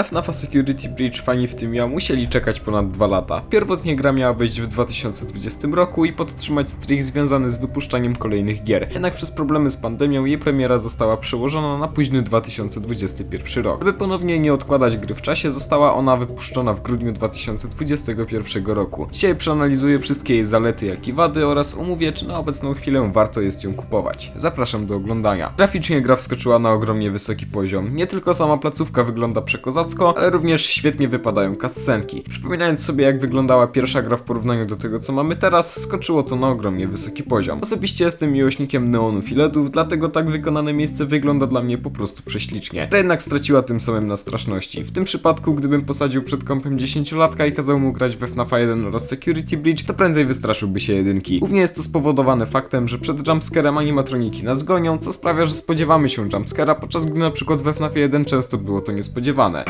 Na FNAFa Security Breach fani w tym ja musieli czekać ponad 2 lata. Pierwotnie gra miała wejść w 2020 roku i podtrzymać streak związany z wypuszczaniem kolejnych gier. Jednak przez problemy z pandemią jej premiera została przełożona na późny 2021 rok. Aby ponownie nie odkładać gry w czasie, została ona wypuszczona w grudniu 2021 roku. Dzisiaj przeanalizuję wszystkie jej zalety jak i wady oraz omówię, czy na obecną chwilę warto jest ją kupować. Zapraszam do oglądania. Graficznie gra wskoczyła na ogromnie wysoki poziom. Nie tylko sama placówka wygląda przekozacko, ale również świetnie wypadają cutscenki. Przypominając sobie jak wyglądała pierwsza gra w porównaniu do tego co mamy teraz, skoczyło to na ogromnie wysoki poziom. Osobiście jestem miłośnikiem neonów i LEDów, dlatego tak wykonane miejsce wygląda dla mnie po prostu prześlicznie. Gra jednak straciła tym samym na straszności. W tym przypadku, gdybym posadził przed kąpem 10-latka i kazał mu grać we FNAF 1 oraz Security Breach, to prędzej wystraszyłby się jedynki. Głównie jest to spowodowane faktem, że przed jumpscarem animatroniki nas gonią, co sprawia, że spodziewamy się jumpscara, podczas gdy na przykład we FNAF 1 często było to niespodziewane.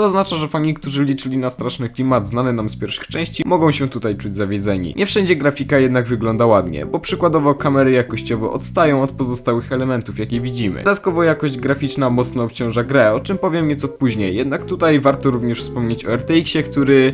To oznacza, że fani, którzy liczyli na straszny klimat znany nam z pierwszych części, mogą się tutaj czuć zawiedzeni. Nie wszędzie grafika jednak wygląda ładnie, bo przykładowo kamery jakościowo odstają od pozostałych elementów, jakie widzimy. Dodatkowo jakość graficzna mocno obciąża grę, o czym powiem nieco później, jednak tutaj warto również wspomnieć o RTX-ie, który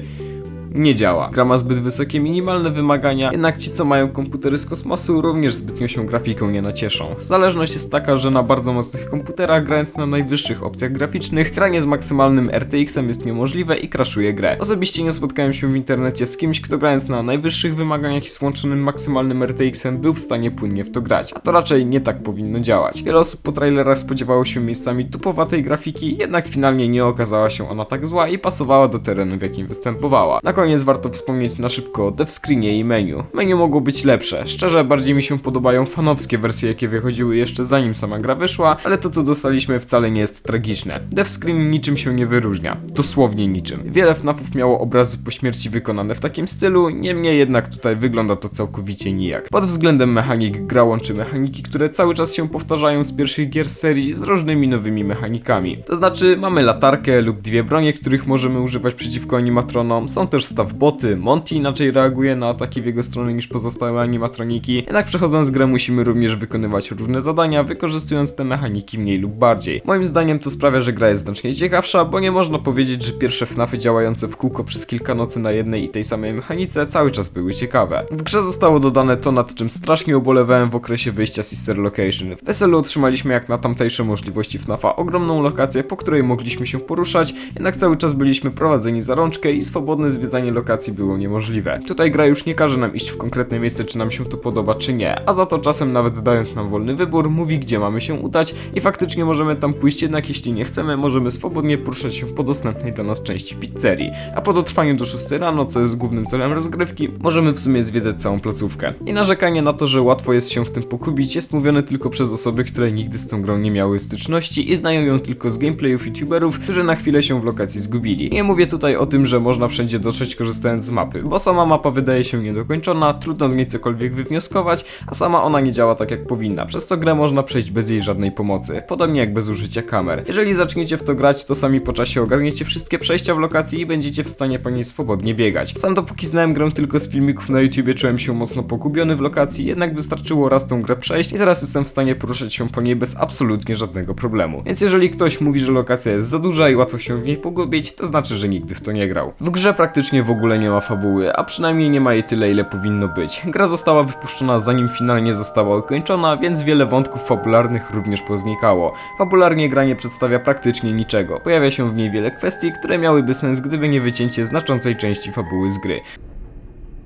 nie działa. Gra ma zbyt wysokie minimalne wymagania, jednak ci co mają komputery z kosmosu również zbytnio się grafiką nie nacieszą. Zależność jest taka, że na bardzo mocnych komputerach, grając na najwyższych opcjach graficznych, granie z maksymalnym RTX-em jest niemożliwe i crashuje grę. Osobiście nie spotkałem się w internecie z kimś, kto grając na najwyższych wymaganiach i z włączonym maksymalnym RTX-em był w stanie płynnie w to grać, a to raczej nie tak powinno działać. Wiele osób po trailerach spodziewało się miejscami tupowatej grafiki, jednak finalnie nie okazała się ona tak zła i pasowała do terenu, w jakim występowała. Na koniec warto wspomnieć na szybko o devscreenie i menu. Menu mogło być lepsze. Szczerze, bardziej mi się podobają fanowskie wersje, jakie wychodziły jeszcze zanim sama gra wyszła, ale to co dostaliśmy wcale nie jest tragiczne. Devscreen niczym się nie wyróżnia. Dosłownie niczym. Wiele FNAFów miało obrazy po śmierci wykonane w takim stylu, niemniej jednak tutaj wygląda to całkowicie nijak. Pod względem mechanik gra łączy mechaniki, które cały czas się powtarzają z pierwszych gier serii z różnymi nowymi mechanikami. To znaczy mamy latarkę lub dwie bronie, których możemy używać przeciwko animatronom, są też staw boty, Monty inaczej reaguje na ataki w jego stronę niż pozostałe animatroniki, jednak przechodząc grę musimy również wykonywać różne zadania, wykorzystując te mechaniki mniej lub bardziej. Moim zdaniem to sprawia, że gra jest znacznie ciekawsza, bo nie można powiedzieć, że pierwsze FNAFy działające w kółko przez kilka nocy na jednej i tej samej mechanice cały czas były ciekawe. W grze zostało dodane to, nad czym strasznie ubolewałem w okresie wyjścia Sister Location. W PSL-u otrzymaliśmy jak na tamtejsze możliwości FNAFa ogromną lokację, po której mogliśmy się poruszać, jednak cały czas byliśmy prowadzeni za rączkę i swobodne zwiedzanie lokacji było niemożliwe. Tutaj gra już nie każe nam iść w konkretne miejsce, czy nam się to podoba, czy nie, a za to czasem nawet dając nam wolny wybór, mówi gdzie mamy się udać i faktycznie możemy tam pójść, jednak jeśli nie chcemy, możemy swobodnie poruszać się po dostępnej dla nas części pizzerii. A po dotrwaniu do 6 rano, co jest głównym celem rozgrywki, możemy w sumie zwiedzać całą placówkę. I narzekanie na to, że łatwo jest się w tym pokubić, jest mówione tylko przez osoby, które nigdy z tą grą nie miały styczności i znają ją tylko z gameplayów youtuberów, którzy na chwilę się w lokacji zgubili. Nie mówię tutaj o tym, że można wszędzie dotrzeć korzystając z mapy, bo sama mapa wydaje się niedokończona, trudno z niej cokolwiek wywnioskować, a sama ona nie działa tak jak powinna, przez co grę można przejść bez jej żadnej pomocy, podobnie jak bez użycia kamer. Jeżeli zaczniecie w to grać, to sami po czasie ogarniecie wszystkie przejścia w lokacji i będziecie w stanie po niej swobodnie biegać. Sam dopóki znałem grę tylko z filmików na YouTubie, czułem się mocno pogubiony w lokacji, jednak wystarczyło raz tą grę przejść i teraz jestem w stanie poruszać się po niej bez absolutnie żadnego problemu. Więc jeżeli ktoś mówi, że lokacja jest za duża i łatwo się w niej pogubić, to znaczy, że nigdy w to nie grał. W grze praktycznie w ogóle nie ma fabuły, a przynajmniej nie ma jej tyle, ile powinno być. Gra została wypuszczona zanim finalnie została ukończona, więc wiele wątków fabularnych również poznikało. Fabularnie gra nie przedstawia praktycznie niczego. Pojawia się w niej wiele kwestii, które miałyby sens, gdyby nie wycięcie znaczącej części fabuły z gry.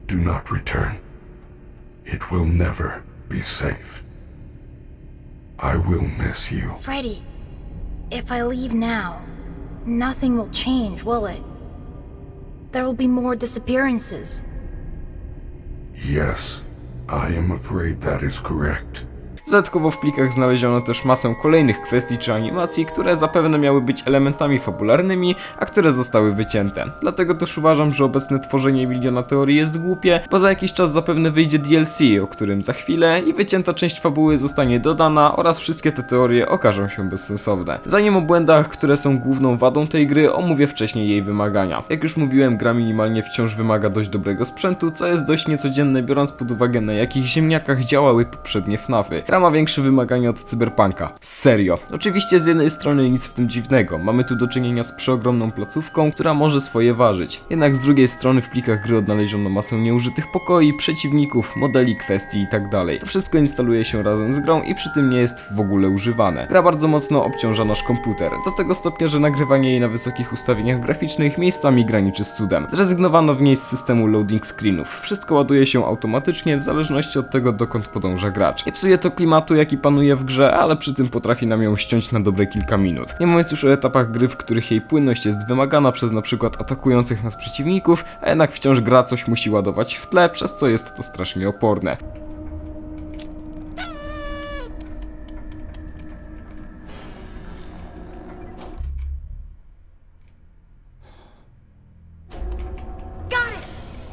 Do not return. It will never be safe. I will miss you. Freddy, if I leave now, nothing will change, will it? There will be more disappearances. Yes, I am afraid that is correct. Dodatkowo w plikach znaleziono też masę kolejnych kwestii czy animacji, które zapewne miały być elementami fabularnymi, a które zostały wycięte. Dlatego też uważam, że obecne tworzenie miliona teorii jest głupie, bo za jakiś czas zapewne wyjdzie DLC, o którym za chwilę i wycięta część fabuły zostanie dodana oraz wszystkie te teorie okażą się bezsensowne. Zanim o błędach, które są główną wadą tej gry, omówię wcześniej jej wymagania. Jak już mówiłem, gra minimalnie wciąż wymaga dość dobrego sprzętu, co jest dość niecodzienne biorąc pod uwagę na jakich ziemniakach działały poprzednie FNAFy. Gra ma większe wymagania od Cyberpunka. Serio. Oczywiście z jednej strony nic w tym dziwnego, mamy tu do czynienia z przeogromną placówką, która może swoje ważyć. Jednak z drugiej strony w plikach gry odnaleziono masę nieużytych pokoi, przeciwników, modeli kwestii itd. To wszystko instaluje się razem z grą i przy tym nie jest w ogóle używane. Gra bardzo mocno obciąża nasz komputer, do tego stopnia, że nagrywanie jej na wysokich ustawieniach graficznych miejscami graniczy z cudem. Zrezygnowano w niej z systemu loading screenów. Wszystko ładuje się automatycznie w zależności od tego dokąd podąża gracz. Nie psuje to klimatu jaki panuje w grze, ale przy tym potrafi nam ją ściąć na dobre kilka minut. Nie mówiąc już o etapach gry, w których jej płynność jest wymagana przez na przykład atakujących nas przeciwników, a jednak wciąż gra coś musi ładować w tle, przez co jest to strasznie oporne.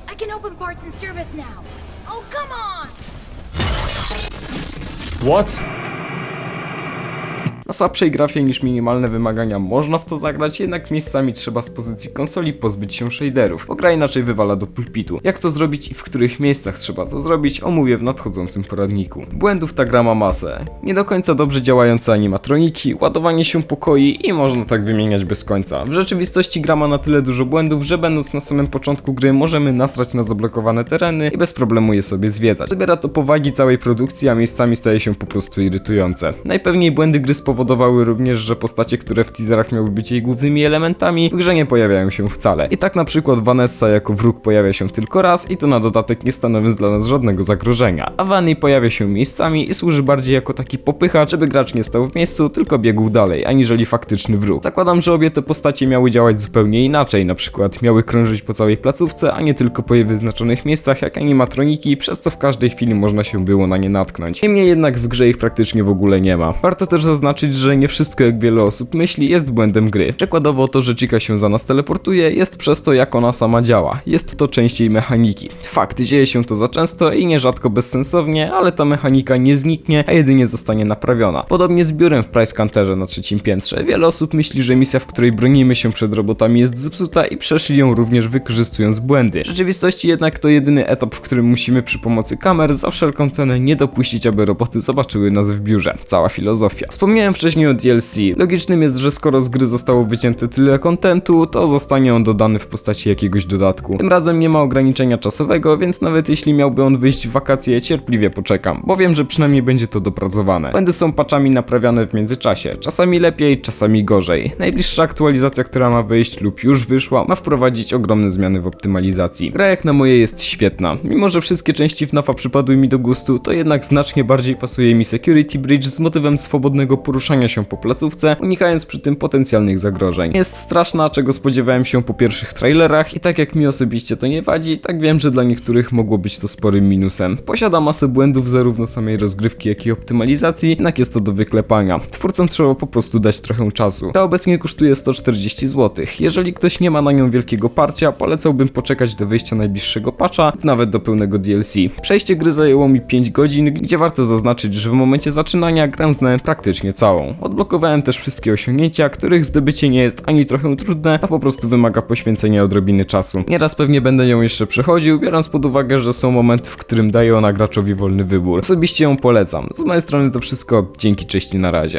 I can open parts and service now. Oh, come on! What? Na słabszej grafie niż minimalne wymagania można w to zagrać, jednak miejscami trzeba z pozycji konsoli pozbyć się shaderów, bo gra inaczej wywala do pulpitu. Jak to zrobić i w których miejscach trzeba to zrobić, omówię w nadchodzącym poradniku. Błędów ta gra ma masę. Nie do końca dobrze działające animatroniki, ładowanie się pokoi i można tak wymieniać bez końca. W rzeczywistości gra ma na tyle dużo błędów, że będąc na samym początku gry możemy nasrać na zablokowane tereny i bez problemu je sobie zwiedzać. Zabiera to powagi całej produkcji, a miejscami staje się po prostu irytujące. Najpewniej błędy gry spowodowały również, że postacie, które w teaserach miały być jej głównymi elementami, w grze nie pojawiają się wcale. I tak na przykład Vanessa jako wróg pojawia się tylko raz i to na dodatek nie stanowiąc dla nas żadnego zagrożenia. A Vanny pojawia się miejscami i służy bardziej jako taki popychacz, żeby gracz nie stał w miejscu, tylko biegł dalej, aniżeli faktyczny wróg. Zakładam, że obie te postacie miały działać zupełnie inaczej, na przykład miały krążyć po całej placówce, a nie tylko po jej wyznaczonych miejscach jak animatroniki, przez co w każdej chwili można się było na nie natknąć. Niemniej jednak w grze ich praktycznie w ogóle nie ma. Warto też zaznaczyć, że nie wszystko jak wiele osób myśli jest błędem gry. Przykładowo to, że Chica się za nas teleportuje jest przez to jak ona sama działa. Jest to częściej mechaniki. Fakt, dzieje się to za często i nierzadko bezsensownie, ale ta mechanika nie zniknie, a jedynie zostanie naprawiona. Podobnie z biurem w Price Counterze na trzecim piętrze. Wiele osób myśli, że misja, w której bronimy się przed robotami jest zepsuta i przeszli ją również wykorzystując błędy. W rzeczywistości jednak to jedyny etap, w którym musimy przy pomocy kamer za wszelką cenę nie dopuścić, aby roboty zobaczyły nas w biurze. Cała filozofia. Wspomniałem wcześniej o DLC. Logicznym jest, że skoro z gry zostało wycięte tyle kontentu, to zostanie on dodany w postaci jakiegoś dodatku. Tym razem nie ma ograniczenia czasowego, więc nawet jeśli miałby on wyjść w wakacje, cierpliwie poczekam, bo wiem, że przynajmniej będzie to dopracowane. Błędy są patchami naprawiane w międzyczasie. Czasami lepiej, czasami gorzej. Najbliższa aktualizacja, która ma wyjść lub już wyszła, ma wprowadzić ogromne zmiany w optymalizacji. Gra jak na moje jest świetna. Mimo, że wszystkie części FNAFa przypadły mi do gustu, to jednak znacznie bardziej pasuje mi Security Bridge z motywem swobodnego poruszania się po placówce, unikając przy tym potencjalnych zagrożeń. Jest straszna, czego spodziewałem się po pierwszych trailerach i tak jak mi osobiście to nie wadzi, tak wiem, że dla niektórych mogło być to sporym minusem. Posiada masę błędów zarówno samej rozgrywki, jak i optymalizacji, jednak jest to do wyklepania. Twórcom trzeba po prostu dać trochę czasu. Ta obecnie kosztuje 140 zł. Jeżeli ktoś nie ma na nią wielkiego parcia, polecałbym poczekać do wyjścia najbliższego patcha, nawet do pełnego DLC. Przejście gry zajęło mi 5 godzin, gdzie warto zaznaczyć, że w momencie zaczynania grę znałem praktycznie całą. Odblokowałem też wszystkie osiągnięcia, których zdobycie nie jest ani trochę trudne, a po prostu wymaga poświęcenia odrobiny czasu. Nieraz pewnie będę ją jeszcze przechodził, biorąc pod uwagę, że są momenty, w którym daje ona graczowi wolny wybór. Osobiście ją polecam. Z mojej strony to wszystko. Dzięki, cześć na razie.